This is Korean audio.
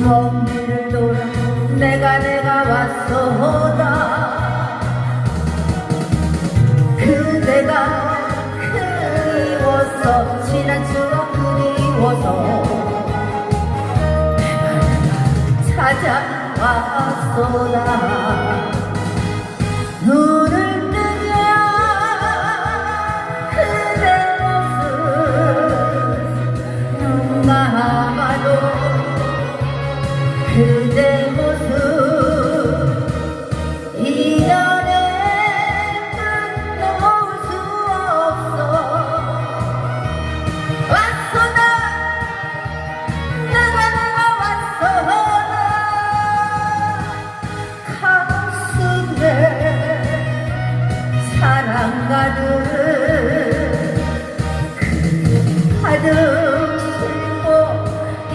먼 길을 돌아 내가 내가 왔소다. 그대가 그리워서 지난 추억 그리워서 내가 내가 찾아왔소다 안 가득 가득 그